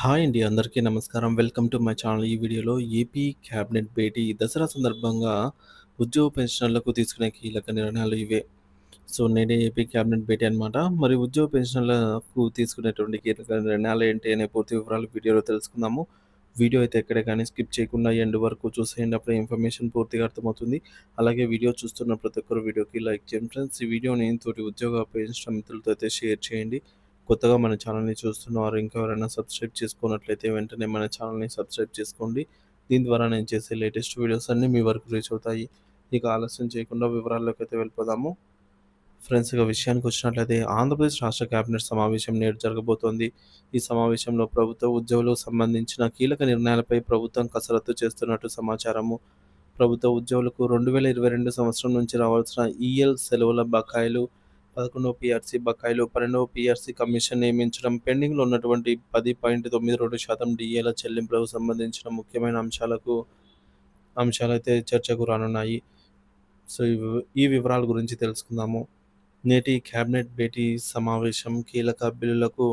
Hi అండి. అందరికీ నమస్కారం. Welcome to my channel. ఈ వీడియోలో ఏపీ క్యాబినెట్ భేటీ దసరా సందర్భంగా ఉద్యోగ పెన్షనర్లకు తీసుకునే కీలక నిర్ణయాలు ఇవే. సో, నేనే ఏపీ క్యాబినెట్ భేటీ అనమాట. మరి ఉద్యోగ పెన్షనర్లకు తీసుకునేటువంటి కీలక నిర్ణయాలు ఏంటి అనే పూర్తి వివరాలు వీడియోలో తెలుసుకుందాము. వీడియో అయితే ఎక్కడ కానీ స్కిప్ చేయకుండా ఎండ్ వరకు చూసేయండి. అప్పుడే ఇన్ఫర్మేషన్ పూర్తిగా అర్థమవుతుంది. అలాగే వీడియో చూస్తున్న ప్రతి ఒక్కరు వీడియోకి లైక్ చేయండి ఫ్రెండ్స్. ఈ వీడియోని తోటి ఉద్యోగ పెన్షన్ మిత్రులతో అయితే షేర్ చేయండి. కొత్తగా మన ఛానల్‌ని చూస్తున్నవారు ఇంకా ఎవరైనా సబ్స్క్రైబ్ చేసుకున్నట్లయితే వెంటనే మన ఛానల్‌ని సబ్స్క్రైబ్ చేసుకోండి. దీని ద్వారా నేను చేసే లేటెస్ట్ వీడియోస్ అన్నీ మీ వరకు రీచ్ అవుతాయి. ఇక ఆలస్యం చేయకుండా వివరాల్లోకి అయితే వెళ్ళిపోదాము. ఫ్రెండ్స్ ఇక విషయానికి వచ్చినట్లయితే ఆంధ్రప్రదేశ్ రాష్ట్ర కేబినెట్ సమావేశం నేడు జరగబోతోంది. ఈ సమావేశంలో ప్రభుత్వ ఉద్యోగులకు సంబంధించిన కీలక నిర్ణయాలపై ప్రభుత్వం కసరత్తు చేస్తున్నట్టు సమాచారము. ప్రభుత్వ ఉద్యోగులకు 2022 సంవత్సరం నుంచి రావాల్సిన ఈఎల్ సెలవుల బకాయిలు, 11వ పీఆర్సీ బకాయిలు, 12వ పీఆర్సీ కమిషన్ నియమించడం, పెండింగ్‌లో ఉన్నటువంటి 10.92% డీఏల చెల్లింపులకు సంబంధించిన ముఖ్యమైన అంశాలకు అంశాలైతే చర్చకు రానున్నాయి. సో, ఈ ఈ వివరాల గురించి తెలుసుకుందాము. నేటి క్యాబినెట్ భేటీ సమావేశం కీలక బిల్లులకు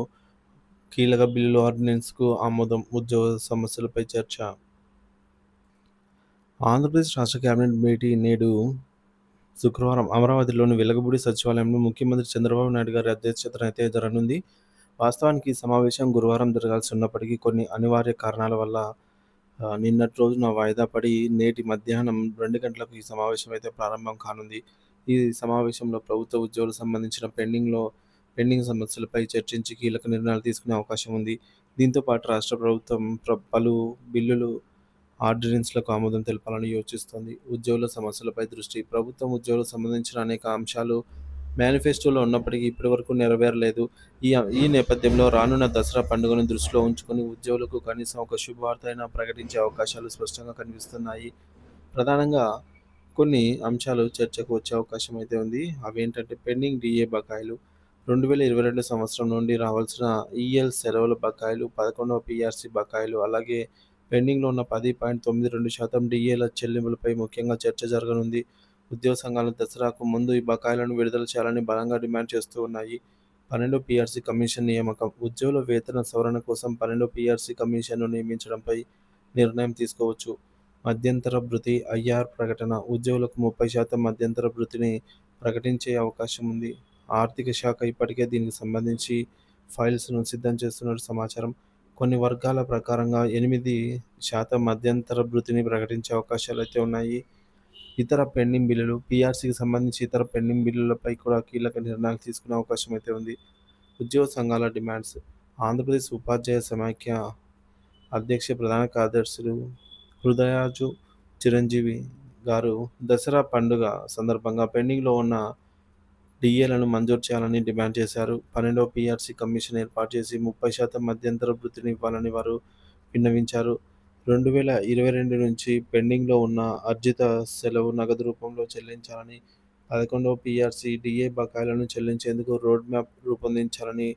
కీలక బిల్లులు ఆర్డినెన్స్‌కు ఆమోదం, ఉద్యోగ సమస్యలపై చర్చ. ఆంధ్రప్రదేశ్ రాష్ట్ర కేబినెట్ భేటీ నేడు శుక్రవారం అమరావతిలోని వెలగబుడి సచివాలయంలో ముఖ్యమంత్రి చంద్రబాబు నాయుడు గారి అధ్యక్షతన అయితే జరగనుంది. వాస్తవానికి ఈ సమావేశం గురువారం జరగాల్సి ఉన్నప్పటికీ కొన్ని అనివార్య కారణాల వల్ల నిన్నటి రోజున వాయిదా పడి నేటి మధ్యాహ్నం రెండు గంటలకు ఈ సమావేశం అయితే ప్రారంభం కానుంది. ఈ సమావేశంలో ప్రభుత్వ ఉద్యోగులకు సంబంధించిన పెండింగ్‌లో పెండింగ్ సమస్యలపై చర్చించి కీలక నిర్ణయాలు తీసుకునే అవకాశం ఉంది. దీంతో పాటు రాష్ట్ర ప్రభుత్వం ప్ర పలు బిల్లులు, ఆర్డినెన్స్‌లకు ఆమోదం తెలపాలని యోచిస్తోంది. ఉద్యోగుల సమస్యలపై దృష్టి ప్రభుత్వం ఉద్యోగులకు సంబంధించిన అనేక అంశాలు మేనిఫెస్టోలో ఉన్నప్పటికీ ఇప్పటివరకు నెరవేరలేదు. ఈ ఈ నేపథ్యంలో రానున్న దసరా పండుగను దృష్టిలో ఉంచుకొని ఉద్యోగులకు కనీసం ఒక శుభవార్త అయినా ప్రకటించే అవకాశాలు స్పష్టంగా కనిపిస్తున్నాయి. ప్రధానంగా కొన్ని అంశాలు చర్చకు వచ్చే అవకాశం అయితే ఉంది. అవేంటంటే పెండింగ్ డీఏ బకాయిలు, 2022 సంవత్సరం నుండి రావాల్సిన ఈఎల్ సెలవుల బకాయిలు, పదకొండవ పిఆర్సీ బకాయిలు, అలాగే పెండింగ్‌లో ఉన్న పది పాయింట్ తొమ్మిది రెండు శాతం డిఏల చెల్లింపులపై ముఖ్యంగా చర్చ జరగనుంది. ఉద్యోగ సంఘాలు దసరాకు ముందు ఈ బకాయిలను విడుదల చేయాలని బలంగా డిమాండ్ చేస్తూ ఉన్నాయి. 12వ పీఆర్సీ కమిషన్ నియామకం ఉద్యోగుల వేతన సవరణ కోసం 12వ పీఆర్సీ కమిషన్‌ను నియమించడంపై నిర్ణయం తీసుకోవచ్చు. మధ్యంతర భృతి ఐఆర్ ప్రకటన ఉద్యోగులకు 30% మధ్యంతర భృతిని ప్రకటించే అవకాశం ఉంది. ఆర్థిక శాఖ ఇప్పటికే దీనికి సంబంధించి ఫైల్స్‌ను సిద్ధం చేస్తున్నట్టు సమాచారం. కొన్ని వర్గాల ప్రకారంగా ఎనిమిది శాతం మధ్యంతర భృతిని ప్రకటించే అవకాశాలు అయితే ఉన్నాయి. ఇతర పెండింగ్ బిల్లులు పీఆర్సీకి సంబంధించి ఇతర పెండింగ్ బిల్లులపై కూడా కీలక నిర్ణయాలు తీసుకునే అవకాశం అయితే ఉంది. ఉద్యోగ సంఘాల డిమాండ్స్ ఆంధ్రప్రదేశ్ ఉపాధ్యాయ సమాఖ్య అధ్యక్ష ప్రధాన కార్యదర్శులు హృదయాజు చిరంజీవి గారు దసరా పండుగ సందర్భంగా పెండింగ్‌లో ఉన్న డిఏలను మంజూరు చేయాలని డిమాండ్ చేశారు. 12వ పీఆర్సీ కమిషన్ ఏర్పాటు చేసి 30% మధ్యంతర వృత్తిని ఇవ్వాలని వారు విన్నవించారు. 2022 నుంచి పెండింగ్‌లో ఉన్న అర్జిత సెలవు నగదు రూపంలో చెల్లించాలని, 11వ పీఆర్సీ డిఏ బకాయిలను చెల్లించేందుకు రోడ్ మ్యాప్ రూపొందించాలని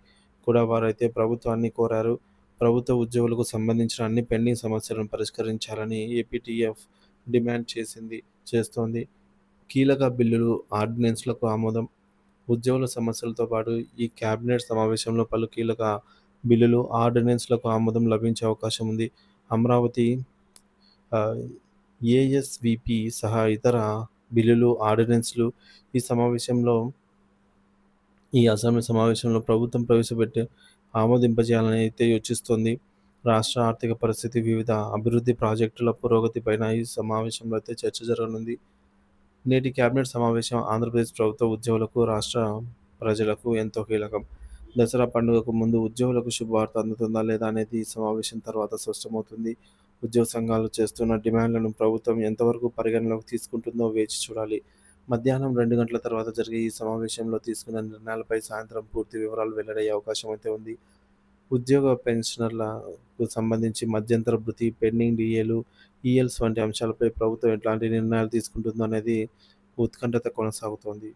కూడా వారైతే ప్రభుత్వాన్ని కోరారు. ప్రభుత్వ ఉద్యోగులకు సంబంధించిన అన్ని పెండింగ్ సమస్యలను పరిష్కరించాలని ఏపీటీఎఫ్ డిమాండ్ చేసింది చేస్తోంది. కీలక బిల్లులు, ఆర్డినెన్స్‌లకు ఆమోదం ఉద్యోగుల సమస్యలతో పాటు ఈ కేబినెట్ సమావేశంలో పలు కీలక బిల్లులు, ఆర్డినెన్స్‌లకు ఆమోదం లభించే అవకాశం ఉంది. అమరావతి ఏఎస్విపి ఏఎస్‌వీపీ సహా ఇతర బిల్లులు, ఆర్డినెన్స్‌లు ఈ సమావేశంలో ఈ అసెంబ్లీ సమావేశంలో ప్రభుత్వం ప్రవేశపెట్టి ఆమోదింపజేయాలని అయితే యోచిస్తోంది. రాష్ట్ర ఆర్థిక పరిస్థితి, వివిధ అభివృద్ధి ప్రాజెక్టుల పురోగతిపైన ఈ సమావేశంలో అయితే చర్చ జరగనుంది. నేటి కేబినెట్ సమావేశం ఆంధ్రప్రదేశ్ ప్రభుత్వ ఉద్యోగులకు, రాష్ట్ర ప్రజలకు ఎంతో కీలకం. దసరా పండుగకు ముందు ఉద్యోగులకు శుభవార్త అందుతుందా లేదా అనేది ఈ సమావేశం తర్వాత స్పష్టమవుతుంది. ఉద్యోగ సంఘాలు చేస్తున్న డిమాండ్లను ప్రభుత్వం ఎంతవరకు పరిగణనలోకి తీసుకుంటుందో వేచి చూడాలి. మధ్యాహ్నం రెండు గంటల తర్వాత జరిగే ఈ సమావేశంలో తీసుకున్న నిర్ణయాలపై సాయంత్రం పూర్తి వివరాలు వెల్లడయ్యే అవకాశం అయితే ఉంది. ఉద్యోగ పెన్షనర్లకు సంబంధించి మధ్యంతర భృతి, పెండింగ్ డీఏలు, ఈఎల్స్ వంటి అంశాలపై ప్రభుత్వం ఎట్లాంటి నిర్ణయాలు తీసుకుంటుందో అనేది ఉత్కంఠత కొనసాగుతోంది.